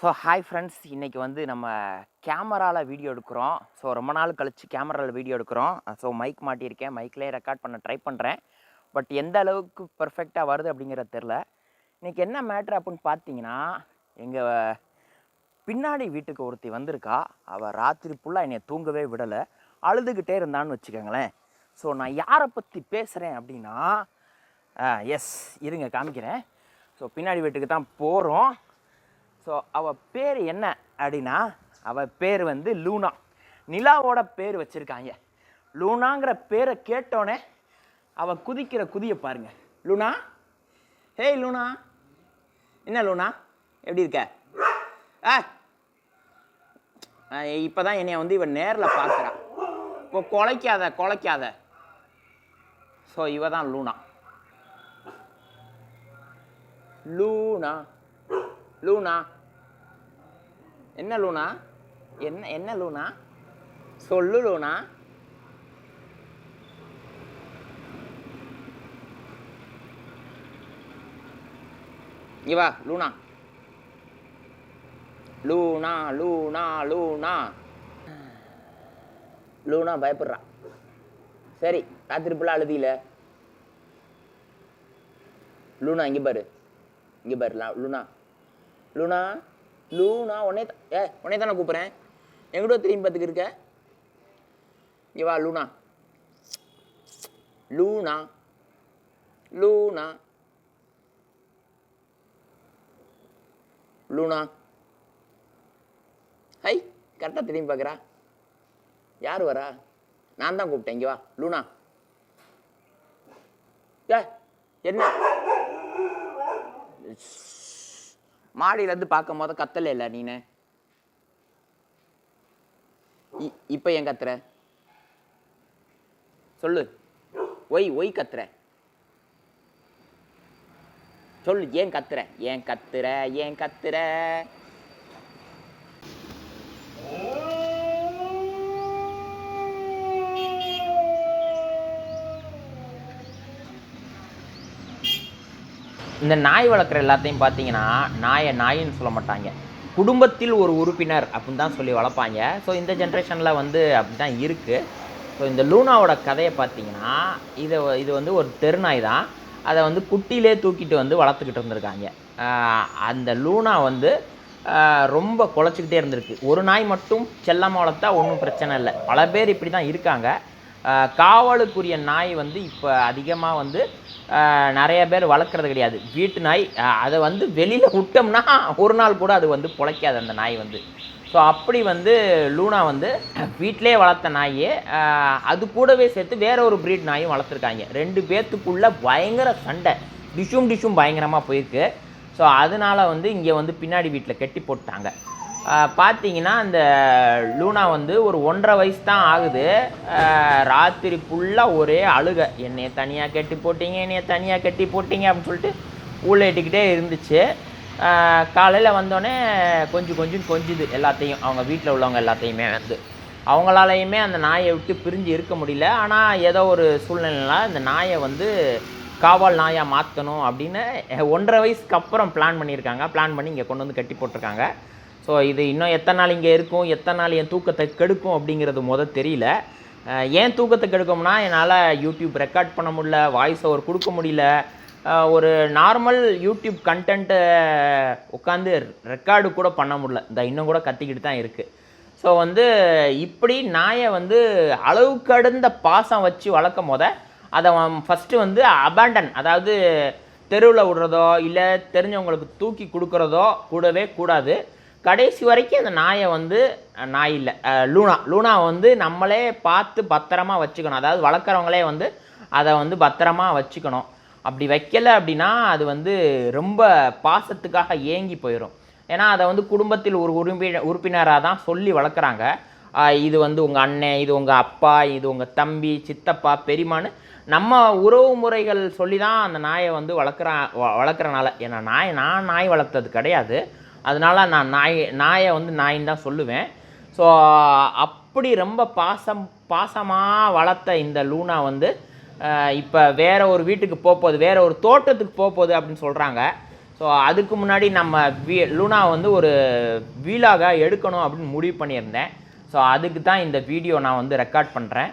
So hi friends இன்றைக்கி வந்து நம்ம கேமராவில் வீடியோ எடுக்கிறோம். ஸோ ரொம்ப நாள் கழித்து கேமராவில் வீடியோ எடுக்கிறோம். ஸோ மைக் மாட்டியிருக்கேன். மைக்லேயே ரெக்கார்ட் பண்ண ட்ரை பண்ணுறேன் பட் எந்த அளவுக்கு பர்ஃபெக்டாக வருது அப்படிங்கிறது தெரில இன்றைக்கி என்ன மேட்ரு அப்படின்னு பார்த்தீங்கன்னா எங்கள் பின்னாடி வீட்டுக்கு ஒருத்தி வந்திருக்கா. அவள் ராத்திரி ஃபுல்லாக என்னை தூங்கவே விடலை. அழுதுகிட்டே இருந்தான்னு வச்சுக்கோங்களேன். ஸோ நான் யாரை பற்றி பேசுகிறேன் அப்படின்னா எஸ் இருங்க காமிக்கிறேன். ஸோ பின்னாடி வீட்டுக்கு தான் போகிறோம் ஸோ அவள் பேர் என்ன அப்படின்னா அவள் பேர் வந்து லூனா. நிலாவோட பேர் வச்சுருக்காங்க. லூனாங்கிற பேரை கேட்டோன்னே அவள் குதிக்கிற குதியை பாருங்க. லூனா? Hey Luna. என்ன லூனா? எப்படி இருக்க? ஆ. இப்போ தான் என்னை வந்து இவன் நேரில் பார்க்குறான் இப்போ குலைக்காத குலைக்காத. ஸோ இவ தான் லூனா. லூனா. லூனா. என்ன லூனா? என்ன என்ன லூனா? சொல்லு லூனா. இவா Luna. Luna Luna Luna. Luna பயப்படுறா. சரி ராத்திரி ஃபுல்லாக அழுதியில. லூனா இங்கே பாரு. இங்கே பாரு லா- லூனா. லூனா லூனா உன்னே தான் ஏ உன்னே தானே கூப்பிட்றேன். எங்கிட்ட திரும்பி பார்த்துக்கு இருக்க? இங்கே வா Luna. Luna. Luna. Luna. Hi கரெக்டாக திரும்பி பார்க்குறா. யார் வரா? நான் தான் கூப்பிட்டேன். இங்கே வா லூனா. ஏ என்ன? மாடியிலேருந்து பார்க்கும் போது கத்தலை இல்லை நீனு. இ- இப்போ ஏன் கத்துற? சொல்லு. ஒய் ஒய் கத்துற. சொல்லு ஏன் கத்துற? ஏன் கத்துற? ஏன் கத்துற? இந்த நாய் வளர்க்குற எல்லாத்தையும் பார்த்தீங்கன்னா நாயை நாயின்னு சொல்ல மாட்டாங்க. குடும்பத்தில் ஒரு உறுப்பினர் அப்படின்னு தான் சொல்லி வளர்ப்பாங்க. ஸோ இந்த ஜென்ரேஷனில் வந்து அப்படி தான் இருக்குது ஸோ இந்த லூனாவோட கதையை பார்த்தீங்கன்னா இதை இது வந்து ஒரு தெருநாய் தான். அதை வந்து குட்டியிலே தூக்கிட்டு வந்து வளர்த்துக்கிட்டு இருந்திருக்காங்க. அந்த லூனா வந்து ரொம்ப குலைச்சிக்கிட்டே இருந்திருக்கு. ஒரு நாய் மட்டும் செல்லமாக வளர்த்தா ஒன்றும் பிரச்சனை இல்லை. பல பேர் இப்படி தான் இருக்காங்க. காவலுக்குரிய நாய் வந்து இப்போ அதிகமாக வந்து நிறைய பேர் வளர்க்குறது கிடையாது. வீட்டு நாய் அதை வந்து வெளியில் விட்டோம்னா ஒரு நாள் கூட அது வந்து பிழைக்காது அந்த நாய் வந்து. ஸோ அப்படி வந்து லூனா வந்து வீட்டிலே வளர்த்த நாய் அது கூடவே சேர்த்து வேற ஒரு ப்ரீட் நாயும் வளர்த்துருக்காங்க. ரெண்டு பேர்த்துக்குள்ளே பயங்கர சண்டை. டிஷும் டிஷும் பயங்கரமாக போயிருக்கு. ஸோ அதனால வந்து இங்கே வந்து பின்னாடி வீட்டில் கட்டி போட்டாங்க பார்த்தீங்கன்னா இந்த லூனா வந்து ஒரு ஒன்றரை வயசு தான் ஆகுது. ராத்திரி ஃபுல்லாக ஒரே அழுக. என்னைய தனியாக கட்டி போட்டீங்க என்னைய தனியாக கட்டி போட்டீங்க அப்படின்னு சொல்லிட்டு ஊழலிட்டுக்கிட்டே இருந்துச்சு. காலையில் வந்தோடனே கொஞ்சம் கொஞ்சம் கொஞ்சுது எல்லாத்தையும். அவங்க வீட்டில் உள்ளவங்க எல்லாத்தையுமே வந்து. அவங்களாலையுமே அந்த நாயை விட்டு பிரிஞ்சு இருக்க முடியல. ஆனால் ஏதோ ஒரு சூழ்நிலையில அந்த நாயை வந்து காவல் நாயாக மாற்றணும் அப்படின்னு ஒன்றரை வயசுக்கு அப்புறம் பிளான் பண்ணியிருக்காங்க. பிளான் பண்ணி இங்கே கொண்டு வந்து கட்டி போட்டிருக்காங்க. ஸோ இது இன்னும் எத்தனை நாள் இங்கே இருக்கும் எத்தனை நாள் என் தூக்கத்தை கெடுக்கும் அப்படிங்கிறது மொதல் தெரியல. ஏன் தூக்கத்தை கெடுக்கும்னா என்னால் யூடியூப் ரெக்கார்ட் பண்ண முடியல வாய்ஸ் ஓவர் கொடுக்க முடியல. ஒரு நார்மல் யூடியூப் கண்டென்ட்டை உட்காந்து ரெக்கார்டு கூட பண்ண முடியல. இந்த இன்னும் கூட கத்திக்கிட்டு தான் இருக்குது ஸோ வந்து இப்படி நாயை வந்து அளவுக்கு கடந்த பாசம் வச்சு வளர்க்கும் போத அதை ஃபஸ்ட்டு வந்து அபேண்டன் அதாவது தெருவில் விடுறதோ இல்லை தெரிஞ்சவங்களுக்கு தூக்கி கொடுக்குறதோ கூடவே கூடாது. கடைசி வரைக்கும் அந்த நாயை வந்து நாய் இல்லை லூனா. லூனா வந்து நம்மளே பார்த்து பத்திரமா வச்சுக்கணும். அதாவது வளர்க்குறவங்களே வந்து அதை வந்து பத்திரமா வச்சுக்கணும். அப்படி வைக்கல அப்படின்னா அது வந்து ரொம்ப பாசத்துக்காக ஏங்கி போயிடும் ஏன்னா அதை வந்து குடும்பத்தில் ஒரு உறுப்பினர் உறுப்பினராக தான் சொல்லி வளர்க்குறாங்க. இது வந்து உங்கள் அண்ணன் இது உங்கள் அப்பா இது உங்கள் தம்பி சித்தப்பா பெரியமான்னு நம்ம உறவு முறைகள் சொல்லி தான் அந்த நாயை வந்து வளர்க்குறா வ- வளர்க்குறனால. ஏன்னா நாய் நான் நாய் வளர்த்தது கிடையாது. அதனால நான் நாய் நாயை வந்து நாயின்னு தான் சொல்லுவேன். ஸோ அப்படி ரொம்ப பாசம் பாசமாக வளர்த்த இந்த லூனா வந்து இப்போ வேறு ஒரு வீட்டுக்கு போகுது வேறு ஒரு தோட்டத்துக்கு போக போகுது அப்படின்னு சொல்கிறாங்க ஸோ அதுக்கு முன்னாடி நம்ம வீ லூனா வந்து ஒரு வீலாக எடுக்கணும் அப்படின்னு முடிவு பண்ணியிருந்தேன். ஸோ அதுக்கு தான் இந்த வீடியோ நான் வந்து ரெக்கார்ட் பண்ணுறேன்